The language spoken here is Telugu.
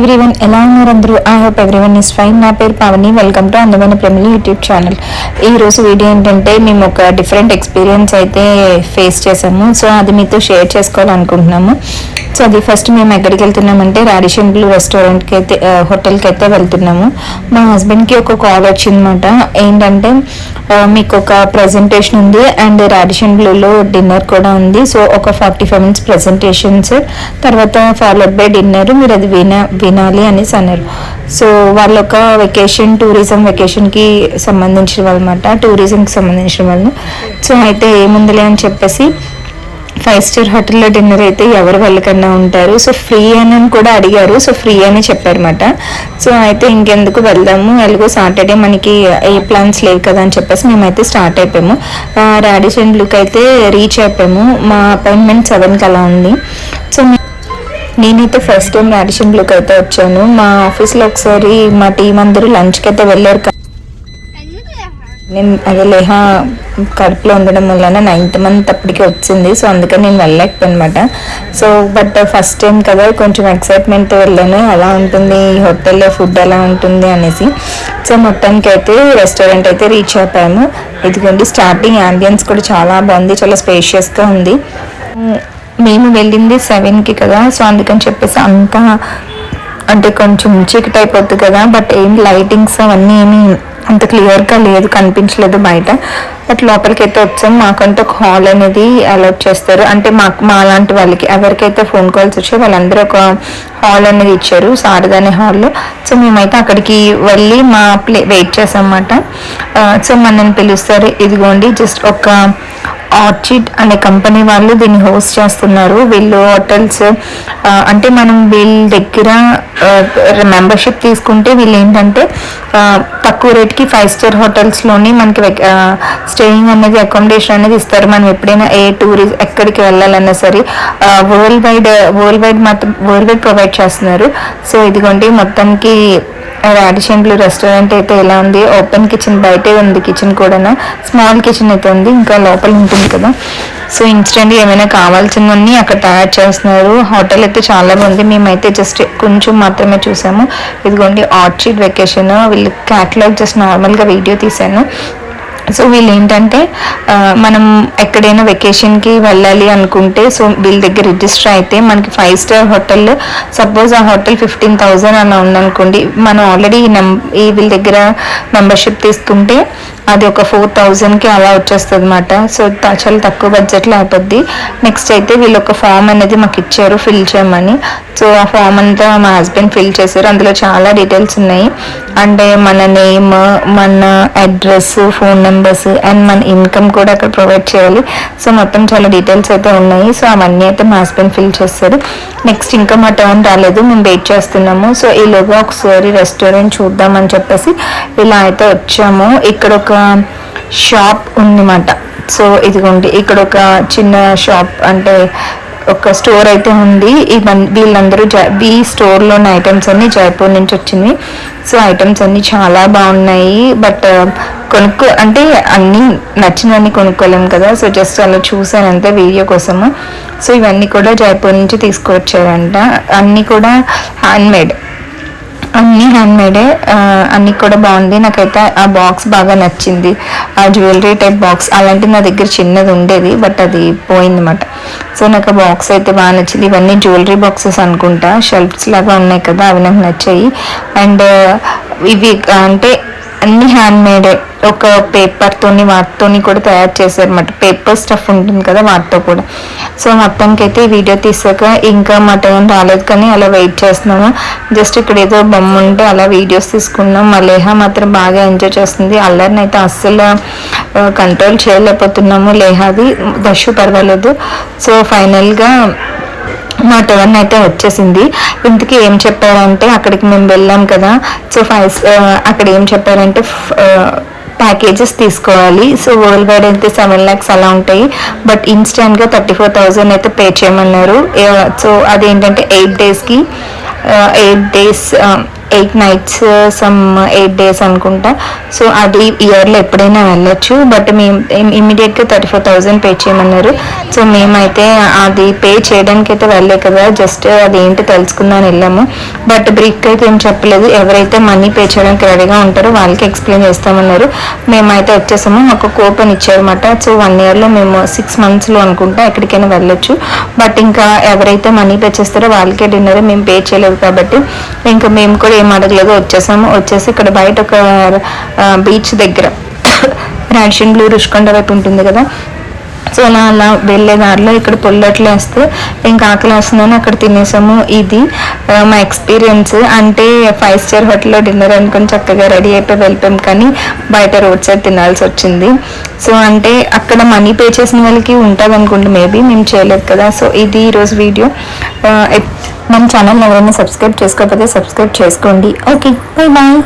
ఎవ్రీవన్ ఎలా ఉన్నారు అందరూ? I hope everyone is fine నా పేరు పావని. వెల్కమ్ టు అందమైన ప్రేమలు యూట్యూబ్ ఛానల్ ఈ రోజు వీడియో ఏంటంటే మేము ఒక డిఫరెంట్ ఎక్స్పీరియన్స్ అయితే ఫేస్ చేసాము. సో అది మీతో షేర్ చేసుకోవాలనుకుంటున్నాము. సో అది ఫస్ట్ మేము ఎక్కడికి వెళ్తున్నామంటే రాడిషన్ బ్లూ రెస్టారెంట్కి అయితే uh, హోటల్కి అయితే వెళ్తున్నాము. మా హస్బెండ్కి ఒక కాల్ వచ్చిందన్నమాట. ఏంటంటే uh, మీకు ఒక ప్రజెంటేషన్ ఉంది అండ్ రాడిషన్ బ్లూలో డిన్నర్ కూడా ఉంది. సో ఒక ఫార్టీ ఫైవ్ మినిట్స్ ప్రజెంటేషన్స్ తర్వాత ఫాలోడ్ బై డిన్నర్ మీరు అది విన వినాలి అనేసి అన్నారు. సో వాళ్ళ ఒక వెకేషన్ టూరిజం వెకేషన్కి సంబంధించిన వాళ్ళమాట టూరిజంకి సంబంధించిన వాళ్ళు సో అయితే ఏముందిలే అని చెప్పేసి ఫైవ్ స్టార్ హోటల్లో డిన్నర్ అయితే ఎవరు వాళ్ళకన్నా ఉంటారు. సో ఫ్రీ అని కూడా అడిగారు. సో ఫ్రీ అని చెప్పారన్నమాట. సో అయితే ఇంకెందుకు వెళ్దాము. ఎలాగో సాటర్డే మనకి ఏ ప్లాన్స్ లేవు కదా అని చెప్పేసి మేమైతే స్టార్ట్ అయిపోయాము. రాడిషన్ బ్లూక్ అయితే రీచ్ అయిపోయాము. మా అపాయింట్మెంట్ సెవెన్కి అలా ఉంది. సో నేనైతే ఫస్ట్ టైం రాడిషన్ బ్లూక్ అయితే వచ్చాను. మా ఆఫీస్లో ఒకసారి మా టీం అందరూ లంచ్కి అయితే వెళ్ళారు నేను అదే లేహ కడుపులో ఉండడం వలన నైన్త్ మంత్ అప్పటికి వచ్చింది. సో అందుకని నేను వెళ్ళలేకపోయాను సో బట్ ఫస్ట్ టైం కదా కొంచెం ఎక్సైట్మెంట్ వెళ్ళాను. ఎలా ఉంటుంది? హోటల్లో ఫుడ్ ఎలా ఉంటుంది? అనేసి. సో మొత్తానికి అయితే రెస్టారెంట్ అయితే రీచ్ అయిపోయాము. ఇదిగోండి స్టార్టింగ్ యాంబియన్స్ కూడా చాలా బాగుంది. చాలా స్పేషియస్గా ఉంది. మేము వెళ్ళింది సెవెన్కి కదా. సో అందుకని చెప్పేసి అంతా అంటే కొంచెం చీకటి అయిపోద్ది కదా. బట్ ఏం లైటింగ్స్ అవన్నీ ఏమి అంత క్లియర్గా లేదు కనిపించలేదు బయట. బట్ లోపలికి అయితే వచ్చాం. మాకంటే ఒక హాల్ అనేది అలౌట్ చేస్తారు. అంటే మాకు మా లాంటి వాళ్ళకి ఎవరికైతే ఫోన్ కాల్స్ వచ్చాయో వాళ్ళందరూ ఒక హాల్ అనేది ఇచ్చారు సారదానే హాల్లో. సో మేమైతే అక్కడికి వెళ్ళి మా ప్లే వెయిట్ చేసాం అన్నమాట. Uh, సో మనల్ని పిలుస్తారు ఇదిగోండి జస్ట్ ఒక ఆర్చిడ్ అనే కంపెనీ వాళ్ళు దీన్ని హోస్ట్ చేస్తున్నారు. వీళ్ళు హోటల్స్ అంటే మనం వీళ్ళ దగ్గర మెంబర్షిప్ తీసుకుంటే వీళ్ళు ఏంటంటే తక్కువ రేట్కి ఫైవ్ స్టార్ హోటల్స్లోని మనకి స్టేయింగ్ అనేది అకామిడేషన్ అనేది ఇస్తారు. మనం ఎప్పుడైనా ఏ టూరిస్ట్ ఎక్కడికి వెళ్ళాలన్నా సరే వరల్డ్ వైడ్ వరల్డ్ వైడ్ మాత్రం వరల్డ్ వైడ్ ప్రొవైడ్ చేస్తున్నారు. సో ఇదిగోండి మొత్తానికి రాడిషన్ బ్లూ రెస్టారెంట్ అయితే ఎలా ఉంది? ఓపెన్ కిచెన్ బయటే ఉంది కిచెన్ కూడా స్మాల్ కిచెన్ అయితే ఉంది ఇంకా లోపల ఉంటుంది కదా. సో ఇన్స్టెంట్ ఏమైనా కావాల్సినవన్నీ అక్కడ తయారు చేస్తున్నారు. హోటల్ అయితే చాలా బాగుంది. మేమైతే జస్ట్ కొంచెం మాత్రమే చూసాము. ఇదిగోండి ఆర్చిడ్ వెకేషన్ వీళ్ళు క్యాటలాగ్ జస్ట్ నార్మల్గా వీడియో తీశాను. సో వీళ్ళు ఏంటంటే మనం ఎక్కడైనా వెకేషన్కి వెళ్ళాలి అనుకుంటే సో వీళ్ళ దగ్గర రిజిస్టర్ అయితే మనకి ఫైవ్ స్టార్ హోటల్ సపోజ్ ఆ హోటల్ ఫిఫ్టీన్ థౌజండ్ అలా ఉందనుకోండి మనం ఆల్రెడీ ఈ నెం ఈ వీళ్ళ దగ్గర మెంబర్షిప్ తీసుకుంటే అది ఒక ఫోర్ థౌజండ్కి అలా వచ్చేస్తుంది అనమాట సో చాలా తక్కువ బడ్జెట్లో అయిపోద్ది. నెక్స్ట్ అయితే వీళ్ళు ఒక ఫామ్ అనేది మాకు ఇచ్చారు ఫిల్ చేయమని. సో ఆ ఫామ్ అంతా మా హస్బెండ్ ఫిల్ చేశారు. అందులో చాలా డీటెయిల్స్ ఉన్నాయి. అంటే మన నేమ్ మన అడ్రస్ ఫోన్ మెంబర్స్ అండ్ మన ఇన్కమ్ కూడా అక్కడ ప్రొవైడ్ చేయాలి. సో మొత్తం చాలా డీటెయిల్స్ అయితే ఉన్నాయి. సో అవన్నీ అయితే మా హస్బెండ్ ఫిల్ చేస్తారు. నెక్స్ట్ ఇంకా మా టర్న్ రాలేదు. మేము వెయిట్ చేస్తున్నాము. సో ఈలోగా ఒకసారి రెస్టారెంట్ చూద్దామని చెప్పేసి ఇలా అయితే వచ్చాము. ఇక్కడ ఒక షాప్ ఉందన్నమాట. సో ఇదిగోండి. ఇక్కడ ఒక చిన్న షాప్ అంటే ఒక స్టోర్ అయితే ఉంది. ఇవన్నీ వీళ్ళందరూ జై ఈ స్టోర్లో ఉన్న ఐటమ్స్ అన్ని జైపూర్ నుంచి వచ్చినవి. సో ఐటమ్స్ అన్ని చాలా బాగున్నాయి. బట్ కొనుక్కో అంటే అన్నీ నచ్చినవన్నీ కొనుక్కోలేము కదా. సో జస్ట్ అలా చూసాను అంతే వీడియో కోసము. సో ఇవన్నీ కూడా జైపూర్ నుంచి తీసుకువచ్చారంట అన్నీ కూడా హ్యాండ్మేడ్. అన్నీ హ్యాండ్మేడే అన్నీ కూడా బాగుంది. నాకైతే ఆ బాక్స్ బాగా నచ్చింది. ఆ జ్యువెలరీ టైప్ బాక్స్ అలాంటిది నా దగ్గర చిన్నది ఉండేది బట్ అది పోయిందన్నమాట. సో నాకు ఆ బాక్స్ అయితే బాగా నచ్చింది. ఇవన్నీ జ్యువెలరీ బాక్సెస్ అనుకుంటా. షెల్ఫ్స్ లాగా ఉన్నాయి కదా అవి నాకు నచ్చాయి. అండ్ ఇవి అంటే అన్ని హ్యాండ్ మేడే ఒక పేపర్తోని వాటితోని కూడా తయారు చేశారన్నమాట. పేపర్ స్టఫ్ ఉంటుంది కదా వాటితో కూడా. సో మొత్తానికి అయితే వీడియో తీసాక ఇంకా మా టైం రాలేదు కానీ అలా వెయిట్ చేస్తున్నాము జస్ట్ ఇక్కడ ఏదో బొమ్మ ఉంటే అలా వీడియోస్ తీసుకున్నాం. మలేహ లేహ మాత్రం బాగా ఎంజాయ్ చేస్తుంది. అల్లరిని అయితే అస్సలు కంట్రోల్ చేయలేకపోతున్నాము. లేహాది దశ పర్వాలేదు. సో ఫైనల్గా మా టర్న్ అయితే వచ్చేసింది. ఇంతకీ ఏం చెప్పారంటే అక్కడికి మేము వెళ్ళాం కదా. సో ఫైవ్ అక్కడ ఏం చెప్పారంటే ప్యాకేజెస్ తీసుకోవాలి. సో వరల్డ్ వైడ్ అయితే సెవెన్ ల్యాక్స్ అలా ఉంటాయి. బట్ ఇన్స్టెంట్గా థర్టీ ఫోర్ థౌజండ్ అయితే పే చేయమన్నారు. సో అదేంటంటే ఎయిట్ డేస్కి eight days eight nights some eight days అనుకుంటా. సో అది ఇయర్లో ఎప్పుడైనా వెళ్ళొచ్చు. బట్ మేము ఇమీడియట్గా థర్టీ ఫోర్ థౌజండ్ పే చేయమన్నారు. సో మేమైతే అది పే చేయడానికి అయితే వెళ్ళే కదా. జస్ట్ అది ఏంటి తెలుసుకుందాం వెళ్ళాము. బట్ బ్రీఫ్కి అయితే ఏం చెప్పలేదు. ఎవరైతే మనీ పే చేయడానికి రెడీగా ఉంటారో వాళ్ళకి ఎక్స్ప్లెయిన్ చేస్తామన్నారు. మేమైతే వచ్చేసాము. మాకు కూపన్ ఇచ్చారన్నమాట. సో వన్ ఇయర్లో మేము సిక్స్ మంత్స్లో అనుకుంటా ఎక్కడికైనా వెళ్ళొచ్చు. బట్ ఇంకా ఎవరైతే మనీ పే చేస్తారో వాళ్ళకే డిన్నర్. మేము పే చేయలేదు కాబట్టి ఇంకా మేము కూడా ఏం అడగలేదు వచ్చేసాము. వచ్చేసి ఇక్కడ బయట ఒక బీచ్ దగ్గర రాషన్ బ్లూ రుషికొండ వైపు ఉంటుంది కదా. సో అలా అలా వెళ్ళే దారిలో ఇక్కడ పొల్లట్లు వేస్తే ఇంకా ఆకలి వస్తుందని అక్కడ తినేసాము. ఇది మా ఎక్స్పీరియన్స్. అంటే ఫైవ్ స్టార్ హోటల్లో డిన్నర్ అనుకుని చక్కగా రెడీ అయిపోయి వెళ్ళిపోయాం కానీ బయట రోడ్ సైడ్ తినాల్సి వచ్చింది. సో అంటే అక్కడ మనీ పే చేసిన వాళ్ళకి ఉంటుంది అనుకుంటే మేబీ మేము చేయలేదు కదా. సో ఇది ఈరోజు వీడియో. మన ఛానల్ ఎవరైనా సబ్స్క్రైబ్ చేసుకోకపోతే సబ్స్క్రైబ్ చేసుకోండి. Okay bye bye